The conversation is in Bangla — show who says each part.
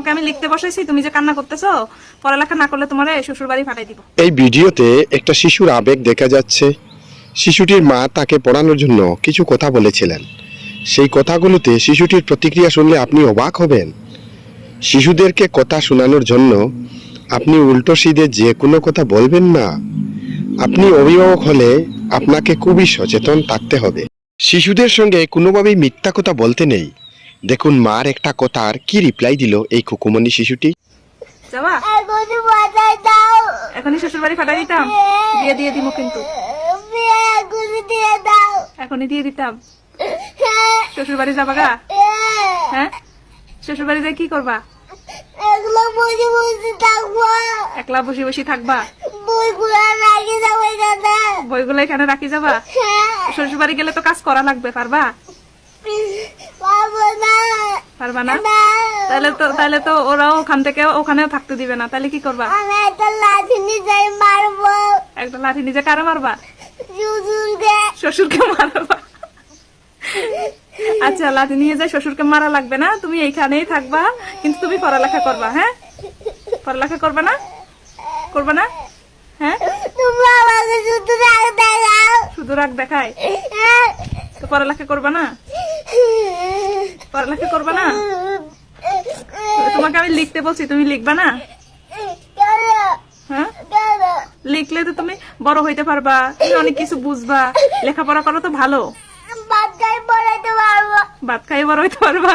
Speaker 1: তোমাকে আমি লিখতে বসাইছি, তুমি যে কান্না করতেছো, পড়ালেখা না করলে তোমার শ্বশুর বাড়ি ফাটাই দিব।
Speaker 2: এই ভিডিওতে একটা শিশুর আবেগ দেখা যাচ্ছে। শিশুটির মা তাকে পড়ানোর জন্য কিছু কথা বলেছিলেন। সেই কথাগুলোতে শিশুটির প্রতিক্রিয়া শুনলে আপনি অবাক হবেন। শিশুদেরকে কথা শোনানোর জন্য আপনি উল্টো সিধে যে কোনো কথা বলবেন না। আপনি অভিভাবক হলে আপনাকে খুবই সচেতন থাকতে হবে। শিশুদের সঙ্গে কোনোভাবেই মিথ্যা কথা বলতে নেই। দেখুন মার একটা কথার কি রিপ্লাই দিল এই কুকুমনি শিশুটি?
Speaker 1: যাবা
Speaker 3: এখনই
Speaker 1: শ্বশুর বাড়ি ফাটাই দিতাম। দিয়ে দিয়ে দিব কিন্তু।
Speaker 3: এখনই দিয়ে দাও।
Speaker 1: এখনই দিয়ে দিতাম। শ্বশুর বাড়ি যাবা গা? হ্যাঁ। শ্বশুর বাড়ি যাই কি করবা?
Speaker 3: এগুলো বসে বসে থাকব।
Speaker 1: একলা বসে বসে থাকবা?
Speaker 3: বইগুলো রাখি যাব এখানে
Speaker 1: বইগুলো এখানে রাখি যাবা? শ্বশুর বাড়ি গেলে তো কাজ করা লাগবে পারবা? পারবা না? তাহলে তো তাহলে তো ওরাও ওখান থেকে ওখানেও থাকতে দিবে না। তাহলে কি করবা?
Speaker 3: আমি একটা লাঠি নিয়ে মারবো।
Speaker 1: একটা লাঠি নিজে কারে মারবা? শ্বশুরকে। মারবা? আচ্ছা লাঠি নিয়ে যাই শ্বশুরকে মারা লাগবে না তুমি এইখানেই থাকবা কিন্তু তুমি পড়ালেখা করবা হ্যাঁ? পড়ালেখা করবা না? করবা না? হ্যাঁ?
Speaker 3: আমাকে শুধু দাও
Speaker 1: শুধু রাগ দেখায়? তো পড়ালেখা করবা না? পড়ালেখা করবা না? তোমাকে আমি লিখতে বলছি তুমি লিখবা না? হ্যাঁ? লিখলে তো তুমি বড় হইতে পারবা তুমি অনেক কিছু বুঝবা লেখাপড়া করা তো ভালো।
Speaker 3: ভাত খাই বড় হইতে পারবা।
Speaker 1: ভাত খাই বড় হইতে পারবা।